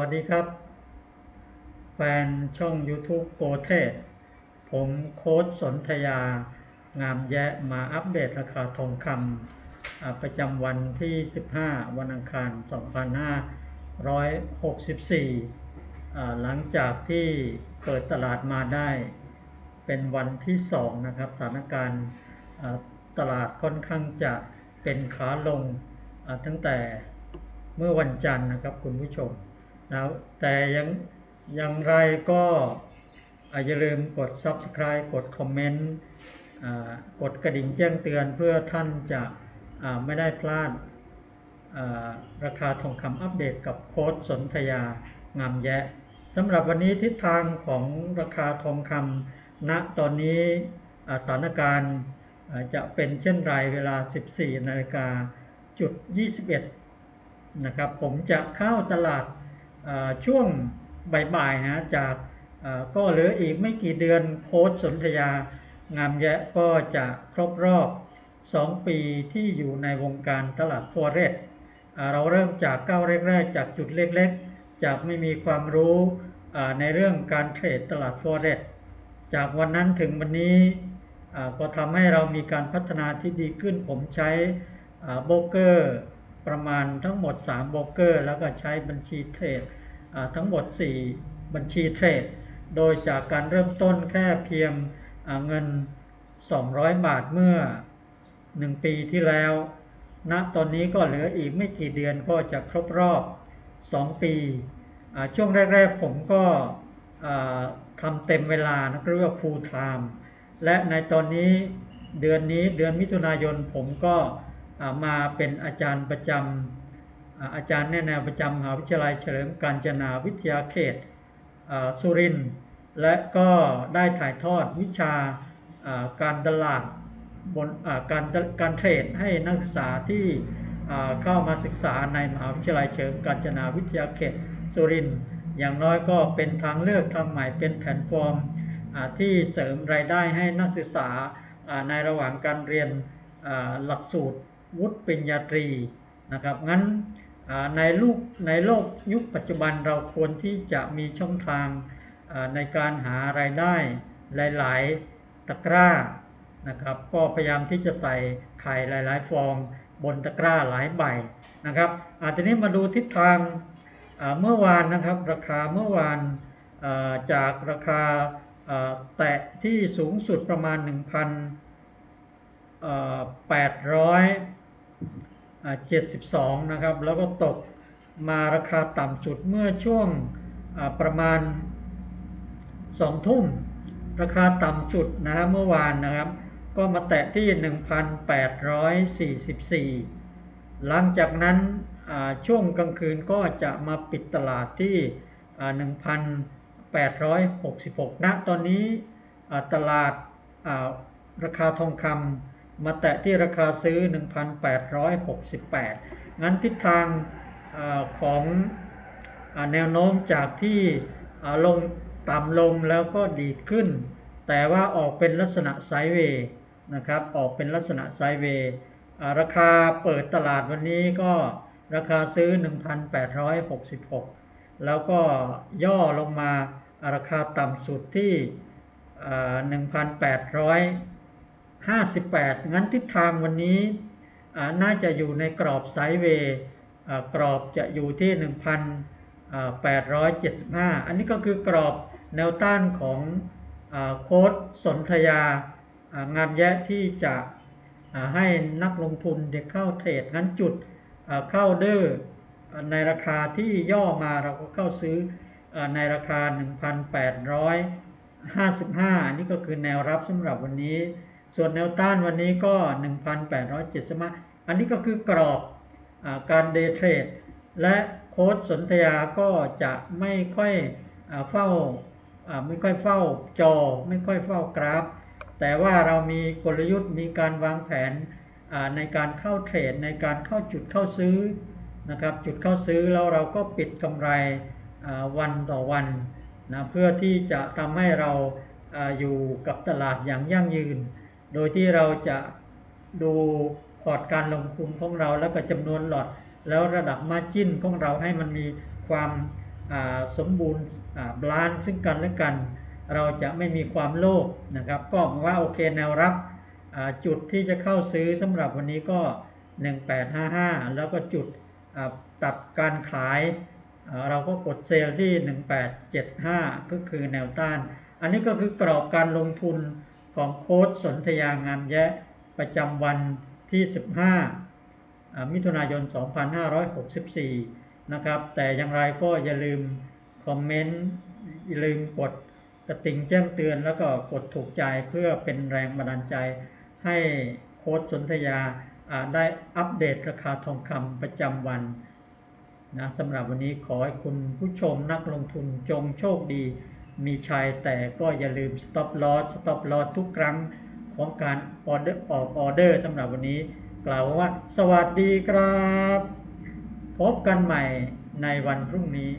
วัสดีครับ แฟนช่อง YouTube โกเทศ ผมโค้ดสนธยา งามแยะมาอัปเดตราคาทองคำประจำวันที่ 15 วันอังคาร 2564 หลังจากที่เปิดตลาดมาได้ เป็นวันที่ 2 นะครับ สถานการณ์ตลาดค่อนข้างจะเป็นขาลงตั้งแต่เมื่อวันจันทร์นะครับคุณผู้ชม นะแต่ยังอย่างไรก็อย่าลืมกด Subscribe กดคอมเมนต์กดกระดิ่งแจ้งเตือนเพื่อท่านจะไม่ได้พลาดราคาทองคำอัปเดตกับโค้ดสนธยางามแยะสำหรับวันนี้ทิศทางของราคาทองคำณตอนนี้สถานการณ์จะเป็นเช่นไรเวลา 14นาฬิกาจุด 21 นะครับ ผมจะเข้าตลาด ช่วงบ่ายๆนะจากก็เหลืออีกไม่กี่เดือนโค้ดสนธยางามแยะก็จะครบรอบ 2 ปีที่อยู่ในวงการตลาดฟอเรสเราเริ่มจากก้าวแรกๆ จากจุดเล็กๆ จากไม่มีความรู้ในเรื่องการเทรดตลาดฟอเรสจากวันนั้นถึงวันนี้ก็ทำให้เรามีการพัฒนาที่ดีขึ้นผมใช้โบรกเกอร์ ประมาณทั้งหมด 3 โบรกเกอร์ แล้วก็ใช้บัญชีเทรดทั้งหมด 4 บัญชีเทรด โดยจากการเริ่มต้นแค่เพียงเงิน 200 บาทเมื่อ 1 ปีที่แล้วณตอนนี้ก็เหลืออีกไม่กี่เดือนก็จะครบรอบ 2 ปี ช่วงแรก ๆ ผมก็ทำเต็มเวลานะเรียกว่า full time และในตอนนี้เดือนนี้เดือนมิถุนายนผมก็ มาเป็นอาจารย์ประจำอาจารย์แนะแนวประจำมหาวิทยาลัยเฉลิมกาญจนาวิทยาเขตสุรินทร์และก็ได้ถ่ายทอดวิชาการตลาดบนการการเทรดให้นักศึกษาที่เข้ามาศึกษาในมหาวิทยาลัยเฉลิมกาญจนาวิทยาเขตสุรินทร์อย่างน้อยก็เป็นทางเลือกทางใหม่เป็นแพลตฟอร์มที่เสริมรายได้ให้นักศึกษาในระหว่างการเรียนหลักสูตร วุฒิปริญญาตรีนะครับงั้นในลูกในโลกยุคปัจจุบันเราควรที่จะมีช่องทางในการหารายได้หลาย ๆ ตะกร้านะครับ ก็พยายามที่จะใส่ไข่หลาย ๆ ฟองบนตะกร้าหลายใบนะครับอาจจะนี้มาดูทิศทางเมื่อวานนะครับ ราคาเมื่อวานจากราคาแตะที่สูงสุดประมาณ 72 นะครับ แล้วก็ตกมาราคาต่ำสุดเมื่อช่วงประมาณ 2 ทุ่ม ราคาต่ำสุดนะเมื่อวานนะครับ ก็มาแตะที่ 1,844 หลังจากนั้นช่วงกลางคืนก็จะมาปิดตลาดที่ 1,866ณตอนนี้ตลาดราคาทองคำ มาแตะที่ราคาซื้อ 1,868 งั้นทิศทางอของอแนวโน้มจากที่ลงต่ำลงแล้วก็ดีขึ้น แต่ว่าออกเป็นลักษณะไซด์เวย์นะครับออกเป็นลักษณะไซด์เวย์ราคาเปิดตลาดวันนี้ก็ราคาซื้อ 1,866 แล้วก็ย่อลงมาราคาต่ำสุดที่ 1,800 58 งั้นทิศทางวันนี้น่าจะอยู่ในกรอบไซด์เวย์กรอบจะอยู่ที่ 1,875 อันนี้ก็คือกรอบแนวต้านของโค้ดสนธยางามแยะที่จะให้นักลงทุนเด็กเข้าเทรดงั้นจุดเข้าเดอร์ในราคาที่ย่อมาเราก็เข้าซื้อในราคา 1,855 อันนี้ก็คือแนวรับสำหรับวันนี้ ส่วนแนวต้านวันนี้ก็ 1,875อันนี้ก็คือกรอบอการเดย์เทรดและโค้ดสนธยาก็จะไม่ค่อยเฝ้าไม่ค่อยเฝ้าจอ ไม่ค่อยเฝ้ากราฟ แต่ว่าเรามีกลยุทธ์มีการวางแผนในการเข้าเทรดในการเข้าจุดเข้าซื้อนะครับจุดเข้าซื้อแล้วเราก็ปิดกำไรวันต่อวันนะเพื่อที่จะทำให้เราอยู่กับตลาดอย่างยั่งยืน โดยที่เราจะดูพอร์ตการลงทุนของเราแล้วก็จำนวนหลอด แล้วระดับมาจิ้นของเราให้มันมีความาสมบูรณ์บาลานซ์ซึ่งกันและกัน เราจะไม่มีความโลภนะครับ ก็มายว่าโอเคแนวรับจุดที่จะเข้าซื้อสำหรับวันนี้ก็ 1855 แล้วก็จุดตัดการขาย เราก็กดเซลล์ที่ 1875 ก็คือแนวต้าน อันนี้ก็คือกรอบการลงทุน ของโค้ดสนธยางามแยะประจำวันที่ 15 มิถุนายน 2564 นะครับ แต่อย่างไรก็อย่าลืมคอมเมนต์ อย่าลืมกดกระติ่งแจ้งเตือนแล้วก็กดถูกใจเพื่อเป็นแรงบันดาลใจ ให้โค้ดสนธยาได้อัปเดตราคาทองคำประจำวันนะสำหรับวันนี้ขอให้คุณผู้ชมนักลงทุนจงโชคดี มีชัยแต่ก็อย่าลืม stop loss stop loss ทุกครั้งของการออเดอร์ออกออเดอร์สำหรับวันนี้ กล่าวว่าสวัสดีครับ พบกันใหม่ในวันพรุ่งนี้